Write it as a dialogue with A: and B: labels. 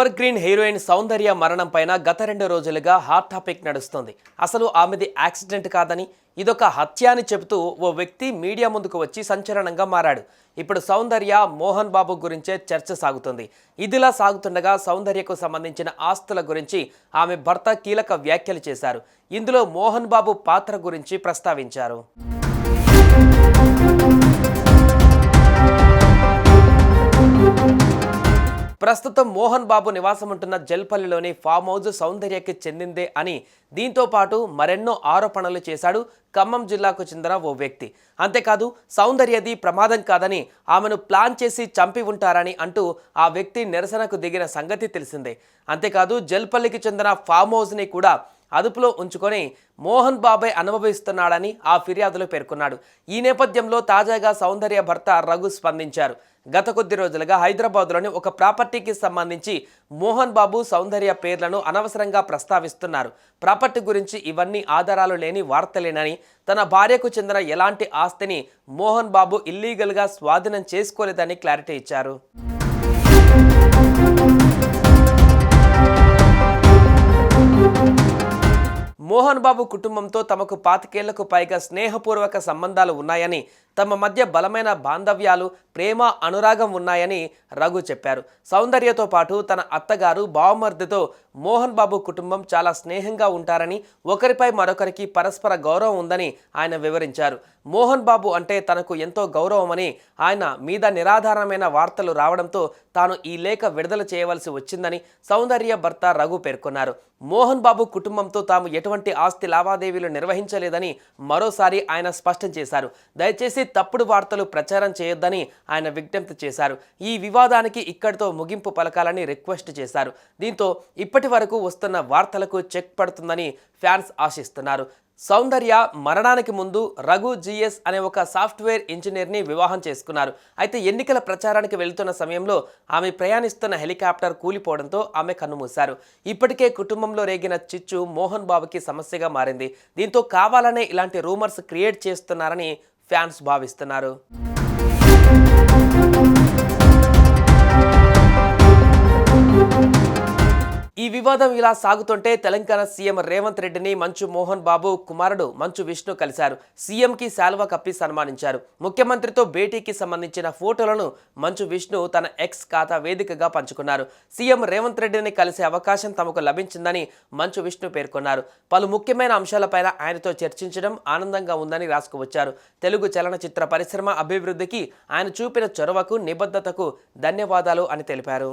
A: Ever green heroine Soundarya మరణం పైన గత రెండు రోజులుగా హాట్ టాపిక్ నడుస్తుంది. అసలు ఆమెది యాక్సిడెంట్ కాదని ఇదొక హత్య అని చెబుతూ ఓ వ్యక్తి మీడియా ముందుకు వచ్చి సంచలనంగా మారాడు. ఇప్పుడు సౌందర్య మోహన్ బాబు గురించే చర్చ సాగుతుంది. ఇదిలా సాగుతుండగా సౌందర్యకు సంబంధించిన ఆస్తుల గురించి ఆమె భర్త కీలక వ్యాఖ్యలు చేశారు. ఇందులో మోహన్ బాబు పాత్ర గురించి ప్రస్తావించారు. ప్రస్తుతం మోహన్ బాబు నివాసం ఉంటున్న జల్పల్లిలోని ఫామ్ హౌస్ సౌందర్యకి చెందిందే అని దీంతో పాటు మరెన్నో ఆరోపణలు చేశాడు ఖమ్మం జిల్లాకు చెందిన ఓ వ్యక్తి. అంతేకాదు సౌందర్యది ప్రమాదం కాదని ఆమెను ప్లాన్ చేసి చంపి ఉంటారని అంటూ ఆ వ్యక్తి నిరసనకు దిగిన సంగతి తెలిసిందే. అంతేకాదు జల్పల్లికి చెందిన ఫామ్ హౌస్ని కూడా అదుపులో ఉంచుకొని మోహన్ బాబాయ్ అనుభవిస్తున్నాడని ఆ ఫిర్యాదులో పేర్కొన్నాడు. ఈ నేపథ్యంలో తాజాగా సౌందర్య భర్త రఘు స్పందించారు. గత కొద్ది రోజులుగా హైదరాబాద్లోని ఒక ప్రాపర్టీకి సంబంధించి మోహన్ బాబు సౌందర్య పేర్లను అనవసరంగా ప్రస్తావిస్తున్నారు. ప్రాపర్టీ గురించి ఇవన్నీ ఆధారాలు లేని వార్తలేనని తన భార్యకు చెందిన ఎలాంటి ఆస్తిని మోహన్ బాబు ఇల్లీగల్గా స్వాధీనం చేసుకోలేదని క్లారిటీ ఇచ్చారు. మోహన్ బాబు కుటుంబంతో తమకు పాతికేళ్ళకు పైగా స్నేహపూర్వక సంబంధాలు ఉన్నాయని తమ మధ్య బలమైన బాంధవ్యాలు ప్రేమ అనురాగం ఉన్నాయని రఘు చెప్పారు. సౌందర్యతో పాటు తన అత్తగారు బావమర్దితో మోహన్ బాబు కుటుంబం చాలా స్నేహంగా ఉంటారని ఒకరిపై మరొకరికి పరస్పర గౌరవం ఉందని ఆయన వివరించారు. మోహన్ బాబు అంటే తనకు ఎంతో గౌరవమని ఆయన మీద నిరాధారమైన వార్తలు రావడంతో తాను ఈ లేఖ విడుదల చేయవలసి వచ్చిందని సౌందర్య భర్త రఘు పేర్కొన్నారు. మోహన్ బాబు కుటుంబంతో తాము ఎటువంటి ఆస్తి లావాదేవీలు నిర్వహించలేదని మరోసారి ఆయన స్పష్టం చేశారు. దయచేసి తప్పుడు వార్తలు ప్రచారం చేయొద్దని ఆయన విజ్ఞప్తి చేశారు. ఈ వివాదానికి ఇక్కడితో ముగింపు పలకాలని రిక్వెస్ట్ చేశారు. దీంతో ఇప్పటి వరకు వస్తున్న వార్తలకు చెక్ పడుతుందని ఫ్యాన్స్ ఆశిస్తున్నారు. సౌందర్య మరణానికి ముందు రఘు జిఎస్ అనే ఒక సాఫ్ట్వేర్ ఇంజనీర్ని వివాహం చేసుకున్నారు. అయితే ఎన్నికల ప్రచారానికి వెళ్తున్న సమయంలో ఆమె ప్రయాణిస్తున్న హెలికాప్టర్ కూలిపోవడంతో ఆమె కన్నుమూశారు ఇప్పటికే కుటుంబంలో రేగిన చిచ్చు మోహన్ బాబుకి సమస్యగా మారింది. దీంతో కావాలనే ఇలాంటి రూమర్స్ క్రియేట్ చేస్తున్నారని ఫ్యాన్స్ భావిస్తున్నారు. వివాదం ఇలా సాగుతుంటే తెలంగాణ సీఎం రేవంత్ రెడ్డిని మంచు మోహన్ బాబు కుమారుడు మంచు విష్ణు కలిశారు. సీఎంకి శాల్వా కప్పి సన్మానించారు. ముఖ్యమంత్రితో భేటీకి సంబంధించిన ఫోటోలను మంచు విష్ణు తన ఎక్స్ ఖాతా వేదికగా పంచుకున్నారు. సీఎం రేవంత్ రెడ్డిని కలిసే అవకాశం తమకు లభించిందని మంచు విష్ణు పేర్కొన్నారు. పలు ముఖ్యమైన అంశాలపైన ఆయనతో చర్చించడం ఆనందంగా ఉందని రాసుకువచ్చారు. తెలుగు చలనచిత్ర పరిశ్రమ అభివృద్ధికి ఆయన చూపిన చొరవకు నిబద్ధతకు ధన్యవాదాలు అని తెలిపారు.